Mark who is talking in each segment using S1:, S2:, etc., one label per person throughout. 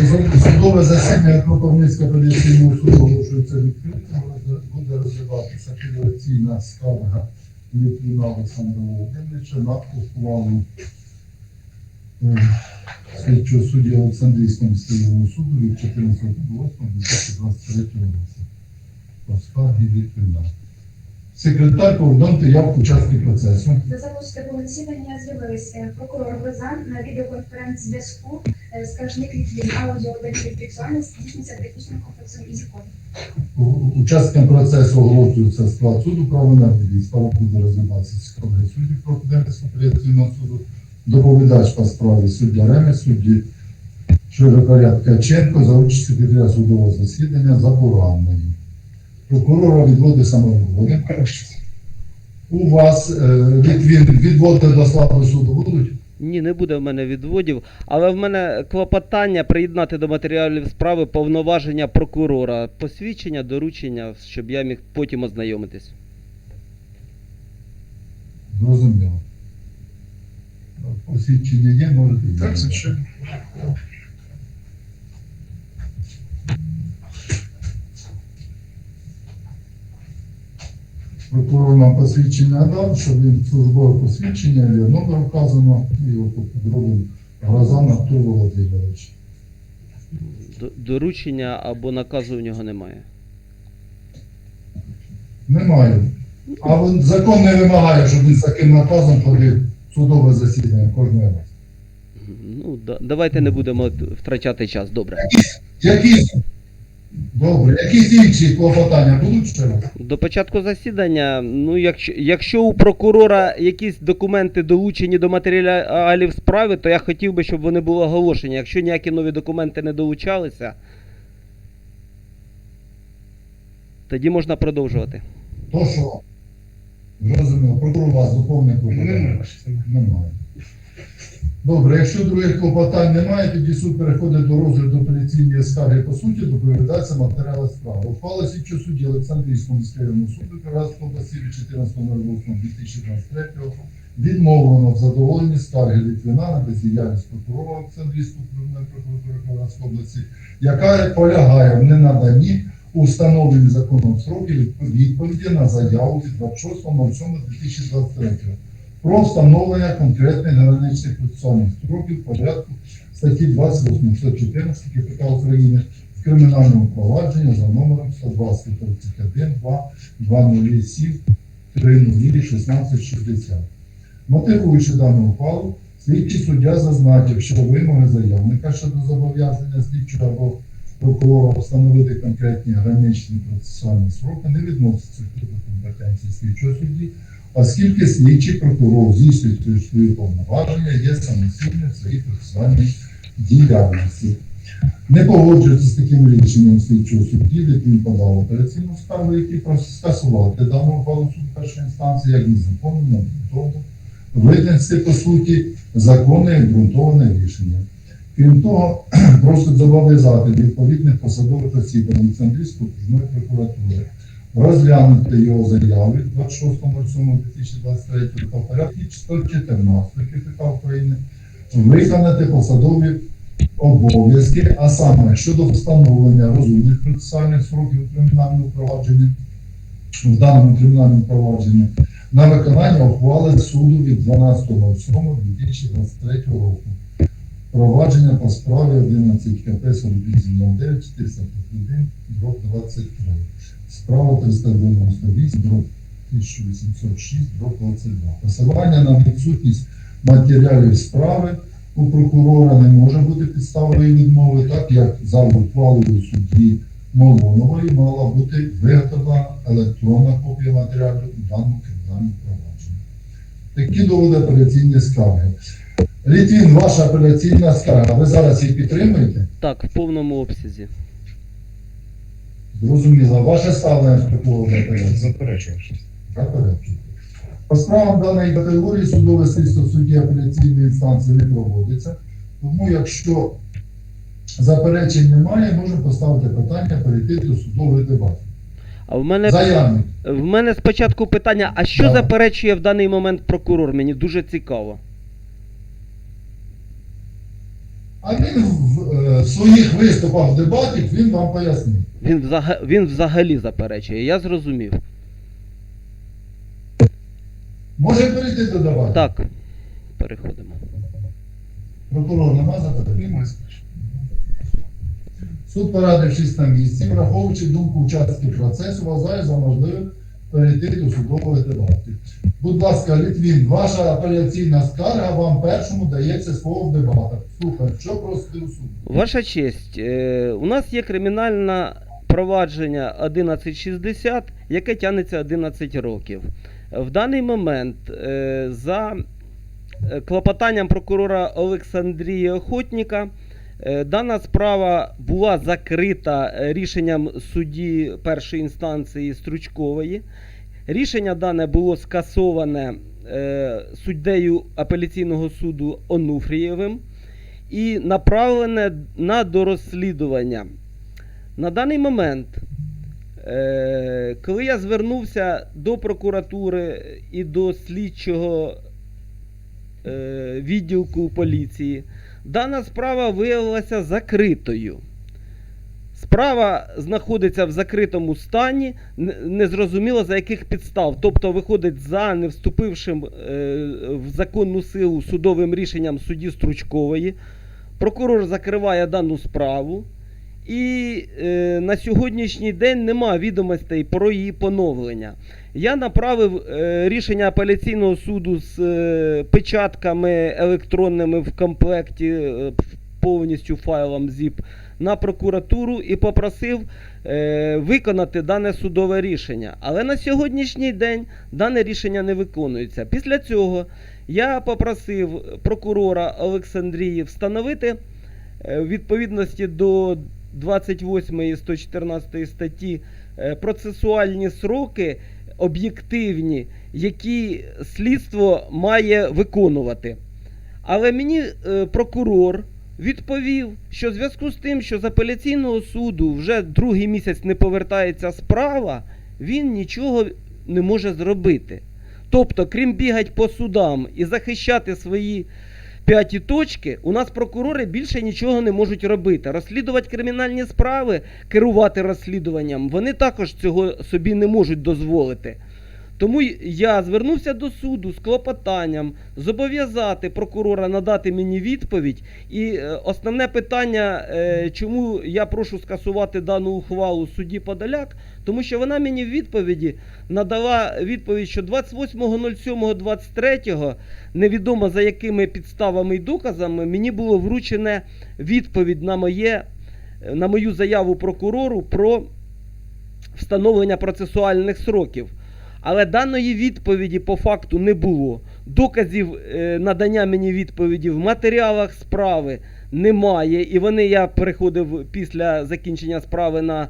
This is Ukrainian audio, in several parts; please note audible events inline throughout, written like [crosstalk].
S1: Судове засідання Кропивницького апеляційного суду оголошується відкритим. Буде розглядатися апеляційна скарга Літвіна Олександра Володимировича на ухвалу е, слідчого судді Олександрійського міського суду від 14.08.2023 року. Про скарги Літвіна. Секретар повідомте явку учасників процесу.
S2: До запуску засідання з'явилися прокурор Глазан на відеоконференц-зв'язку, е, скаржник Літвін, аудіо візуально здійснюється технічним комплексом ізікон.
S1: У- Учасникам процесу оголошується склад суду, право на відвід. Справа буде розглядатися склади суддів Кропивницького апеляційного суду. Доповідач по справі суддя Ремес, судді Широкоряд Ткаченко за участь секретаря судового засідання за поранений. Прокурора відводи самоволі. У вас е, Літвін відводи до складу суду будуть?
S3: Ні, не буде в мене відводів, але в мене клопотання приєднати до матеріалів справи повноваження прокурора, посвідчення, доручення, щоб я міг потім ознайомитись.
S1: Зрозуміло. Посвідчення є, можете.
S4: Так, звичайно.
S1: Прокурор нам посвідчення дав, що він службове посвідчення, є номер вказано, і тут підробив Грозан Артур Володимирович.
S3: Доручення або наказу в нього немає.
S1: Немає. А закон не вимагає, щоб він з таким наказом ходив судове засідання кожного разу.
S3: Ну, да, давайте не будемо втрачати час. Добре.
S1: Якісь, добре, якісь інші клопотання будуть ще раз?
S3: До початку засідання, ну, якщо, якщо у прокурора якісь документи долучені до матеріалів справи, то я хотів би, щоб вони були оголошені. Якщо ніякі нові документи не долучалися, тоді можна продовжувати.
S1: То що? Зрозуміло, прокурор вас доповнив клопотання?
S4: Немає немає.
S1: Добре, якщо других клопотань немає, тоді суд переходить до розгляду апеляційної скарги по суті, доповідається матеріали справи. Ухвала слідчого судді Олександрійського міського районного суду Кривацького області від 14.08.2023 року відмовлено в задоволенні скарги Літвіна на бездіяльність прокурора Олександрійського прокуратури Кривацької області, яка полягає в ненаданні у встановлені законом строки відповіді на заяву від 26.07.2023 року про встановлення конкретних граничних процесуальних строків порядку статті 28 114 КПК України в кримінальному провадженні за номером 120 31 2 207 30 1660. Мотивуючи дану ухвалу, слідчий суддя зазначив, що вимоги заявника щодо зобов'язання слідчого або прокурора встановити конкретні граничні процесуальні строки не відносяться до компетенції слідчого судді, оскільки слідчий прокурор здійснює свої повноваження, є самостійним в своїй процесуальній діяльності. Не погоджується з таким рішенням слідчого судді, він подав операційну скаргу, який скасувати дану ухвалу суд першої інстанції як незаконну, необґрунтовану, винести по суті законне і обґрунтоване рішення. Крім того, [clears throat] просить зобов'язати відповідних посадових осіб Олександрійської окружної прокуратури розглянути його заяви 26.07.2023 та в порядку 114 КПК України, виконати посадові обов'язки, а саме щодо встановлення розумних процесуальних сроків у кримінальному провадженні, в даному кримінальному провадженні, на виконання ухвали суду від 12.07.2023 року. Провадження по справі 11 КП 4809 451 дроб 23. Справа 398 дроб 1806 дроб 22. Посилання на відсутність матеріалів справи у прокурора не може бути підставою відмови, так як за ухвалою судді Молонової мала бути виготовлена електронна копія матеріалів у даному кримінальному провадженні. Такі доводи апеляційної скарги. Літвін, ваша апеляційна скарга. Ви зараз її підтримуєте?
S3: Так, в повному обсязі.
S1: Зрозуміло. Ваше ставлення з такого апеляції?
S4: Заперечую щось.
S1: Заперечую. По справам даної категорії судове слідство в суді апеляційної інстанції не проводиться. Тому, якщо заперечень немає, можемо поставити питання перейти до судової дебати.
S3: А в мене
S1: Заявник.
S3: в мене спочатку питання: а що
S1: Так.
S3: заперечує в даний момент прокурор? Мені дуже цікаво.
S1: А він в, е, своїх виступах в дебатах він вам пояснив.
S3: Він, взага... він взагалі заперечує, я зрозумів.
S1: Може перейти до дебатів?
S3: Так, переходимо.
S1: Прокурор нема запитань? Суд, порадившись на місці, враховуючи думку учасників процесу, вважає за можливе перейти до судових дебатів. Будь ласка, Літвін, ваша апеляційна скарга вам першому дається слово в дебатах. Слухай, що просите у суду?
S3: Ваша честь, е, у нас є кримінальне провадження 1160, яке тягнеться 11 років. В даний момент е, за е, клопотанням прокурора Олександрія Охотніка дана справа була закрита е, рішенням судді першої інстанції Стручкової. Рішення дане було скасоване е, суддею апеляційного суду Онуфрієвим і направлене на дорозслідування. На даний момент, е, коли я звернувся до прокуратури і до слідчого е, відділку поліції, дана справа виявилася закритою. Справа знаходиться в закритому стані, незрозуміло за яких підстав. Тобто виходить за не вступившим е, в законну силу судовим рішенням судді Стручкової. Прокурор закриває дану справу. І е, на сьогоднішній день нема відомостей про її поновлення. Я направив е, рішення апеляційного суду з е, печатками електронними в комплекті е, повністю файлом ZIP на прокуратуру і попросив е, виконати дане судове рішення. Але на сьогоднішній день дане рішення не виконується. Після цього я попросив прокурора Олександрії встановити е, відповідності до 28 і 114 статті е, процесуальні сроки об'єктивні, які слідство має виконувати. Але мені е, прокурор відповів, що в зв'язку з тим, що з апеляційного суду вже другий місяць не повертається справа, він нічого не може зробити. Тобто, крім бігати по судам і захищати свої п'яті точки, у нас прокурори більше нічого не можуть робити. Розслідувати кримінальні справи, керувати розслідуванням, вони також цього собі не можуть дозволити. Тому я звернувся до суду з клопотанням зобов'язати прокурора надати мені відповідь. І е, основне питання, е, чому я прошу скасувати дану ухвалу судді Подоляк, тому що вона мені в відповіді надала відповідь, що 28.07.23 невідомо за якими підставами і доказами мені було вручене відповідь на моє на мою заяву прокурору про встановлення процесуальних сроків. Але даної відповіді по факту не було. Доказів е, надання мені відповіді в матеріалах справи немає. І вони я переходив після закінчення справи на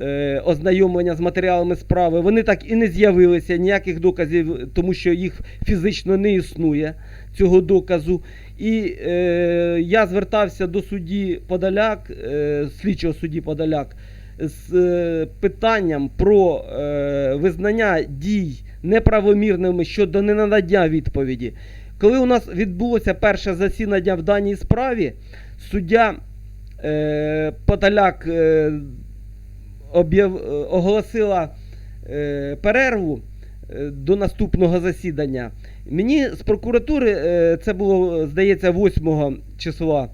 S3: е, ознайомлення з матеріалами справи. Вони так і не з'явилися, ніяких доказів, тому що їх фізично не існує, цього доказу. І е, я звертався до судді Подоляк, е, слідчого судді Подоляк, з е, питанням про е, визнання дій неправомірними щодо ненадання відповіді. Коли у нас відбулося перше засідання в даній справі, суддя е, Подоляк оголосила перерву до наступного засідання. Мені з прокуратури, це було, здається, 8 числа.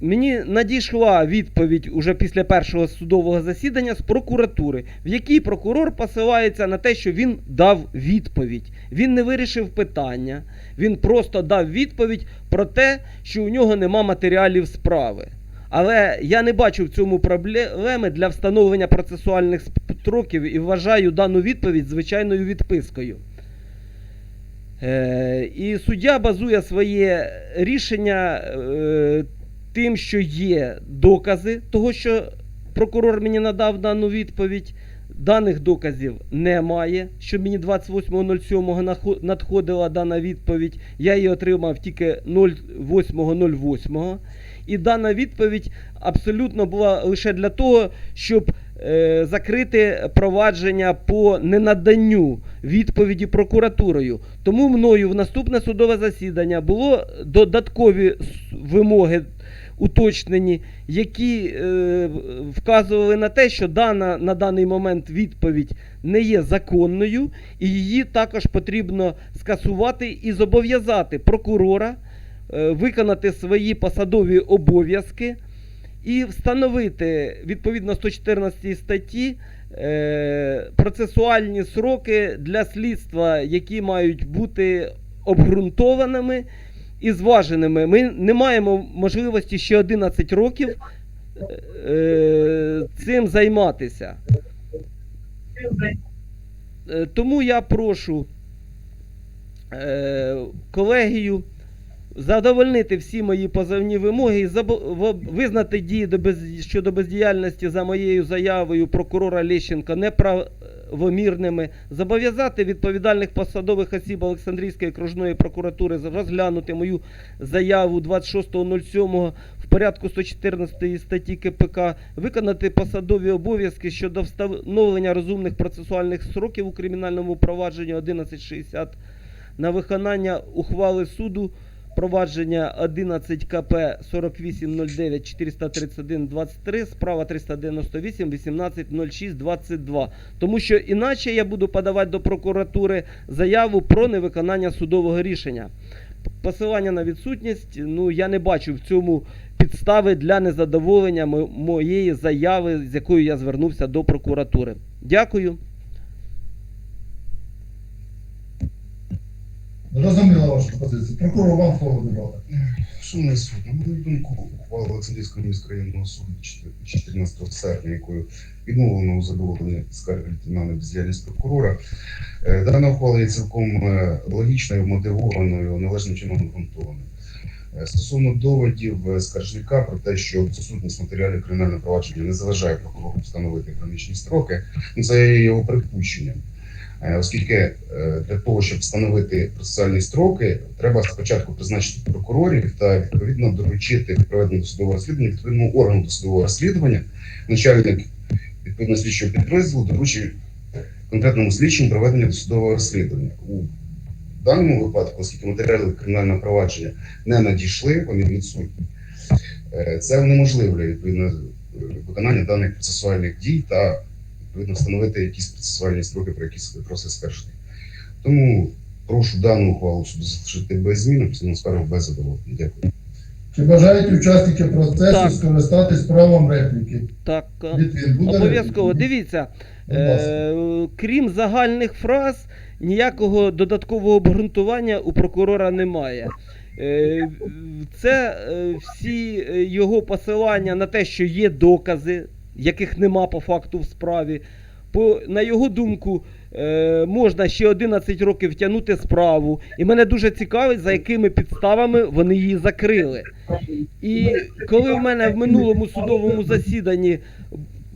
S3: Мені надійшла відповідь уже після першого судового засідання з прокуратури, в якій прокурор посилається на те, що він дав відповідь. Він не вирішив питання, він просто дав відповідь про те, що у нього нема матеріалів справи. Але я не бачу в цьому проблеми для встановлення процесуальних строків і вважаю дану відповідь звичайною відпискою. Е, і суддя базує своє рішення е, тим, що є докази того, що прокурор мені надав дану відповідь. Даних доказів немає, що мені 28.07 надходила дана відповідь. Я її отримав тільки 08.08. І дана відповідь абсолютно була лише для того, щоб е, закрити провадження по ненаданню відповіді прокуратурою. Тому мною в наступне судове засідання було додаткові вимоги уточнені, які е, вказували на те, що дана на даний момент відповідь не є законною, і її також потрібно скасувати і зобов'язати прокурора е, виконати свої посадові обов'язки і встановити відповідно 114 статті е, процесуальні сроки для слідства, які мають бути обґрунтованими і зваженими. Ми не маємо можливості ще 11 років е, цим займатися. Е, Тому я прошу е, колегію задовольнити всі мої позовні вимоги і визнати дії щодо бездіяльності за моєю заявою прокурора Лещенка неправомірними, зобов'язати відповідальних посадових осіб Олександрійської окружної прокуратури розглянути мою заяву 26.07 в порядку 114 статті КПК, виконати посадові обов'язки щодо встановлення розумних процесуальних сроків у кримінальному провадженні 1160 на виконання ухвали суду провадження 11 КП 4809 431 23, справа 398 18 06 22. Тому що іначе я буду подавати до прокуратури заяву про невиконання судового рішення. Посилання на відсутність, ну я не бачу в цьому підстави для незадоволення моєї заяви, з якою я звернувся до прокуратури. Дякую.
S1: Зрозуміла ваша позиція. Прокурор вам слово додати.
S4: Шановний суд, на мою думку, ухвала Олександрійського міського районного суду 14 серпня, якою відмовлено у задоволенні на бездіяльність прокурора. Е, Дана ухвала є цілком е, логічною, мотивованою, належним чином обґрунтованою. Е, Стосовно доводів скаржника про те, що відсутність матеріалів кримінального провадження не заважає прокурору встановити граничні строки, ну, це є його припущенням. Е, Оскільки е, для того, щоб встановити процесуальні строки, треба спочатку призначити прокурорів та відповідно доручити проведення досудового розслідування відповідному органу досудового розслідування. Начальник відповідно слідчого підрозділу доручив конкретному слідчому проведення досудового розслідування. У даному випадку, оскільки матеріали кримінального провадження не надійшли, вони відсутні. Е, Це унеможливлює відповідно виконання даних процесуальних дій та відповідно встановити якісь процесуальні строки, про які просить скаржник. Тому прошу дану ухвалу суду залишити без змін, після скаргу без задоволення. Дякую.
S1: Чи бажають учасники процесу
S3: Так.
S1: скористатись правом репліки?
S3: Так, е,
S1: буде
S3: обов'язково. Дивіться, Е, крім загальних фраз, ніякого додаткового обґрунтування у прокурора немає. Е, Це е, всі його посилання на те, що є докази, яких нема по факту в справі. По, на його думку, е, можна ще 11 років тягнути справу. І мене дуже цікавить, за якими підставами вони її закрили. І коли в мене в минулому судовому засіданні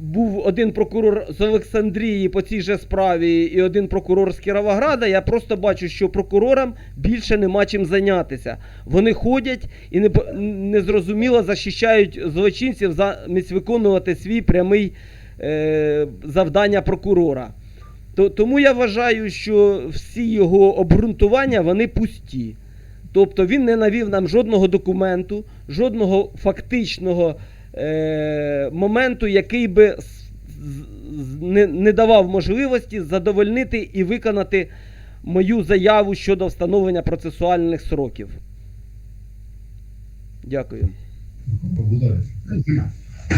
S3: був один прокурор з Олександрії по цій же справі і один прокурор з Кіровограда, я просто бачу, що прокурорам більше нема чим зайнятися. Вони ходять і не, незрозуміло захищають злочинців замість виконувати свій прямий е, завдання прокурора. То, тому я вважаю, що всі його обґрунтування вони пусті. Тобто він не навів нам жодного документу, жодного фактичного е, моменту, який би не, давав можливості задовольнити і виконати мою заяву щодо встановлення процесуальних сроків. Дякую.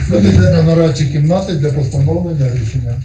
S1: Суд йде на нарадчі кімнати для постановлення рішення.